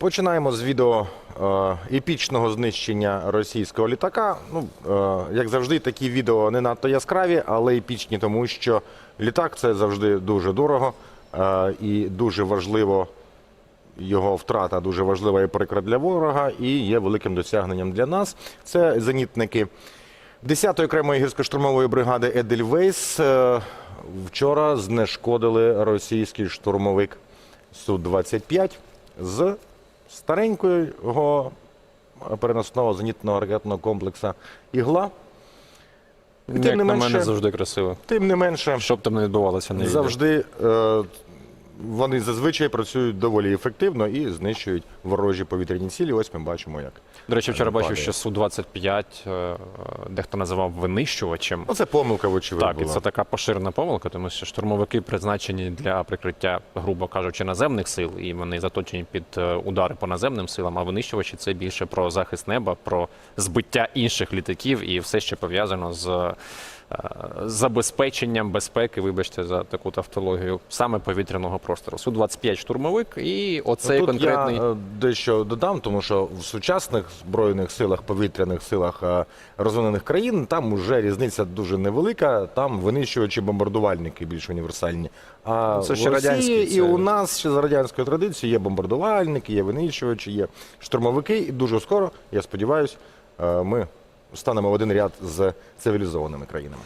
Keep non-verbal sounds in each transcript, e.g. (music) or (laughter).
Починаємо з відео е, епічного знищення російського літака. Ну, е, як завжди, такі відео не надто яскраві, але епічні, тому що літак це завжди дуже дорого е, і дуже важливо. Його втрата дуже важлива і прикра для ворога, і є великим досягненням для нас. Це зенітники 10-ї окремої гірсько-штурмової бригади Едельвейс. Вчора знешкодили російський штурмовик Су-25 з старенького переносного зенітного ракетного комплексу Ігла. І Як не менше, на мене завжди красиво. тим не менше, Щоб там не відбувалося не завжди е, вони зазвичай працюють доволі ефективно і знищують ворожі повітряні цілі. Ось ми бачимо, як. До речі, вчора бачив, що Су-25 е, дехто називав винищувачем. Ну, це помилка, вочевидь, Так, і це така поширена помилка, тому що штурмовики призначені для прикриття, грубо кажучи, наземних сил, і вони заточені під е, удари по наземним силам. А винищувачі це більше про захист неба, про збиття інших літаків і все, що пов'язано з е, забезпеченням безпеки, вибачте за таку тавтологію, саме повітряного простору. Су-25 штурмовик, і оцей Тут конкретний. я е, дещо додам, тому що в сучасних збройних силах, повітряних силах е, розвинених країн там вже різниця дуже невелика. Там винищувачі бомбардувальники більш універсальні. А Ну, це в ще Росії радянський, і у нас ще за радянською традицією є бомбардувальники, є винищувачі, є штурмовики. І дуже скоро, я сподіваюся, ми станемо в один ряд з цивілізованими країнами.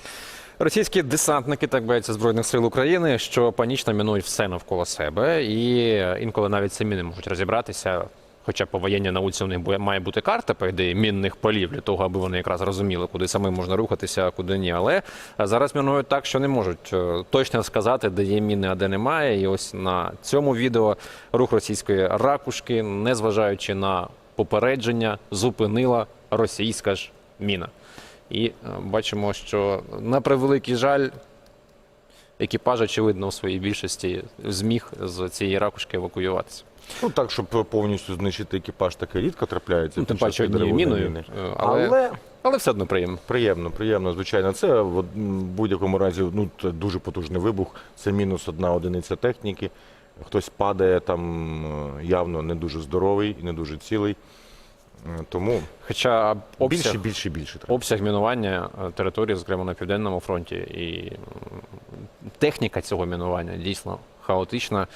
Російські десантники, так бояться збройних сил України, що панічно мінують все навколо себе, і інколи навіть самі не можуть розібратися. Хоча по воєнній науці у них має бути карта, по ідеї, мінних полів для того, аби вони якраз розуміли, куди самим можна рухатися, а куди ні. Але зараз мінують так, що не можуть е, точно сказати, де є міни, а де немає. І ось на цьому відео рух російської ракушки, незважаючи на попередження, зупинила російська ж міна. І е, бачимо, що на превеликий жаль, екіпаж, очевидно, у своїй більшості зміг з цієї ракушки евакуюватися. Ну так, щоб повністю знищити екіпаж, таке рідко трапляється. Ну, тим паче однією міною, війни. е, але, але... Але все одно приємно. приємно, приємно, звичайно. Це в будь-якому разі ну, це дуже потужний вибух. Це мінус одна одиниця техніки. Хтось падає там е, явно не дуже здоровий і не дуже цілий. Тому Хоча обсяг, більше, більше, більше треба. обсяг мінування е, території, зокрема на південному фронті, і техніка цього мінування дійсно хаотична.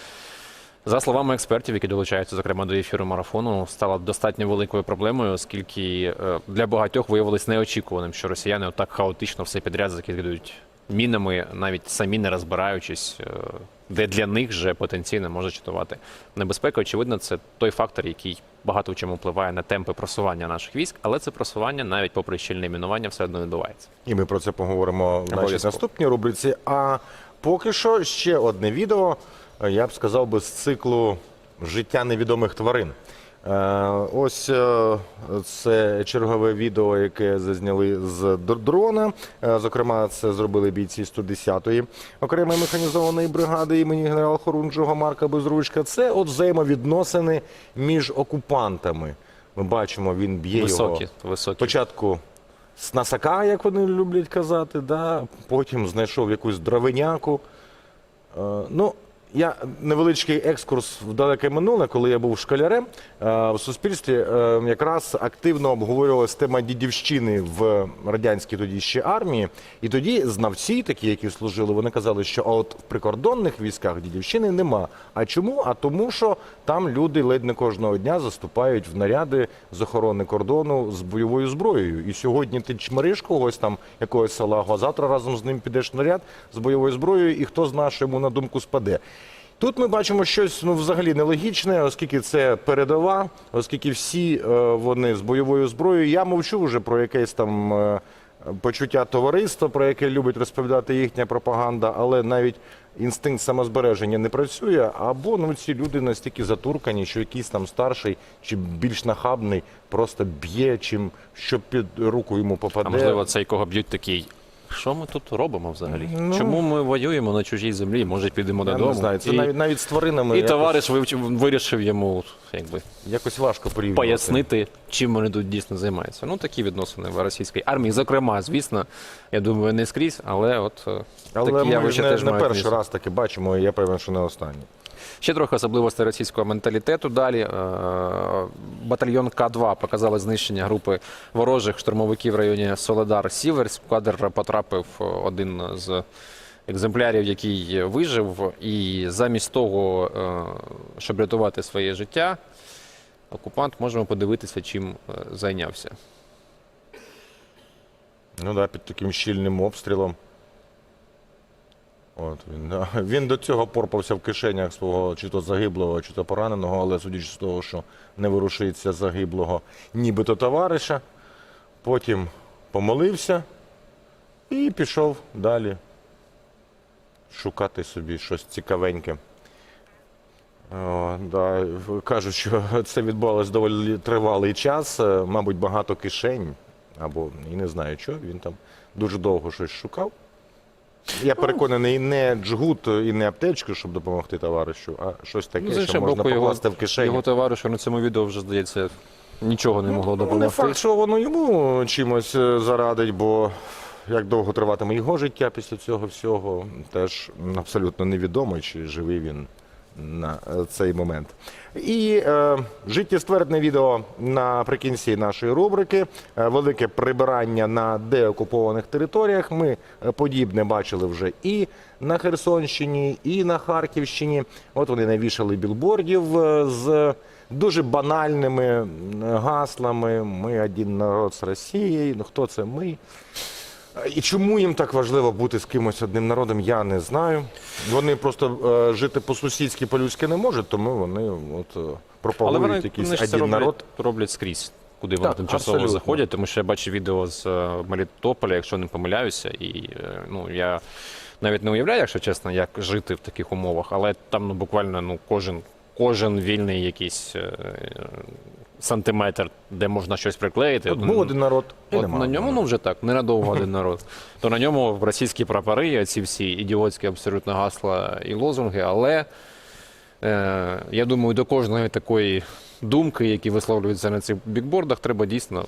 За словами експертів, які долучаються, зокрема до ефіру марафону, стала достатньо великою проблемою, оскільки е, для багатьох виявилось неочікуваним, що росіяни отак хаотично все підряд закидують мінами, навіть самі не розбираючись, е, де для них вже потенційно може чатувати небезпека. Очевидно, це той фактор, який багато в чому впливає на темпи просування наших військ, але це просування навіть попри щільне мінування все одно відбувається. І ми про це поговоримо в нашій наступній рубриці. А поки що ще одне відео, е, я б сказав би, з циклу життя невідомих тварин. Е, Ось е, це чергове відео, яке зазняли з дрона. Е, Зокрема, це зробили бійці 110-ї окремої механізованої бригади імені генерала Хорунжого Марка Безручка. Це от взаємовідносини між окупантами. Ми бачимо, він б'є його високі. Спочатку з насака, як вони люблять казати, да? потім знайшов якусь дровиняку. Ну, я невеличкий екскурс в далеке минуле, коли я був школярем е, в суспільстві, е, якраз активно обговорювалася тема дідівщини в радянській тоді ще армії. І тоді знавці, такі, які служили, вони казали, що а от в прикордонних військах дідівщини нема. А чому? А тому, що там люди ледь не кожного дня заступають в наряди з охорони кордону з бойовою зброєю. І сьогодні ти чмариш когось там якогось салагу, а завтра разом з ним підеш в наряд з бойовою зброєю, і хто знає, що йому на думку спаде. Тут ми бачимо щось ну взагалі нелогічне, оскільки це передова, оскільки всі е, вони з бойовою зброєю. Я мовчу вже про якесь там е, почуття товариства, про яке любить розповідати їхня пропаганда, але навіть інстинкт самозбереження не працює. Або ну ці люди настільки затуркані, що якийсь там старший чи більш нахабний просто б'є, чим що під руку йому попаде. А можливо, цей кого б'ють такий. Що ми тут робимо взагалі? Ну, Чому ми воюємо на чужій землі? Може, підемо я додому? не знаю. Це і, навіть навіть з тваринами і якось, товариш вивчив- вирішив йому якби якось важко порівнювати. пояснити, чим вони тут дійсно займаються. Ну такі відносини в російській армії. Зокрема, звісно, я думаю, не скрізь, але от е, Але такі ми явища не, теж не мають перший місце. раз таки бачимо, і я певен, що не останній. Ще трохи особливостей російського менталітету. Далі Е, батальйон К-2 показали знищення групи ворожих штурмовиків в районі Соледар Сіверськ. В кадр потрапив е, один з екземплярів, який вижив, і замість того, е, щоб рятувати своє життя, окупант можемо подивитися, чим зайнявся. Ну да, під таким щільним обстрілом. От він, (laughs) він до цього порпався в кишенях свого чи то загиблого, чи то пораненого, але судячи з того, що не ворушиться загиблого нібито товариша. Потім помолився і пішов далі шукати собі щось цікавеньке. О, да, кажуть, що (laughs) це відбувалось доволі тривалий час, е, мабуть, багато кишень, або і не знаю що, він там дуже довго щось шукав. Я переконаний, не джгут і не аптечку, щоб допомогти товаришу, а щось таке, Ну, з що іншого можна боку, його, покласти в кишені. його товаришу на цьому відео вже, здається, нічого не могло Ну, не допомогти. факт, що воно йому чимось е, зарадить, бо як довго триватиме його життя після цього всього, теж абсолютно невідомо, чи живий він на е, цей момент. І е, життєствердне відео наприкінці нашої рубрики. Е, велике прибирання на деокупованих територіях. Ми е, подібне бачили вже і на Херсонщині, і на Харківщині. От вони навішали білбордів з дуже банальними гаслами. Ми один народ з Росією. Ну хто це ми? І чому їм так важливо бути з кимось одним народом, я не знаю. Вони просто е, жити по-сусідськи, по-людськи не можуть, тому вони от, е, Але пропагують вони, якийсь вони ж це один роблять, народ. роблять скрізь, куди вони Так, тимчасово абсолютно. заходять, тому що я бачу відео з е, Мелітополя, якщо не помиляюся, і е, ну я навіть не уявляю, якщо чесно, як жити в таких умовах, але там ну буквально ну кожен, кожен вільний якийсь е, сантиметр, де можна щось приклеїти. От був один народ, От на ньому, ну вже так, ненадовго один (laughs) народ. То на ньому російські прапори, ці всі ідіотські абсолютно гасла і лозунги. Але е, я думаю, до кожної такої думки, які висловлюються на цих бікбордах, треба дійсно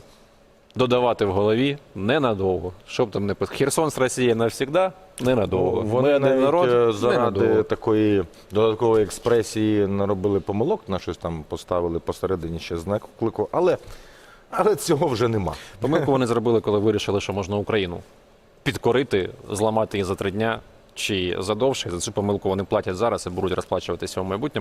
додавати в голові ненадовго. Щоб там не пис- Херсон з Росії навсігда, ненадовго. Вони Ми один навіть народ, е, заради ненадовго. такої додаткової експресії наробили помилок, на щось там поставили посередині ще знак вклику, але, але цього вже нема. Помилку вони зробили, коли вирішили, що можна Україну підкорити, зламати її за три дня чи задовше. За цю помилку вони платять зараз і будуть розплачуватися в майбутньому.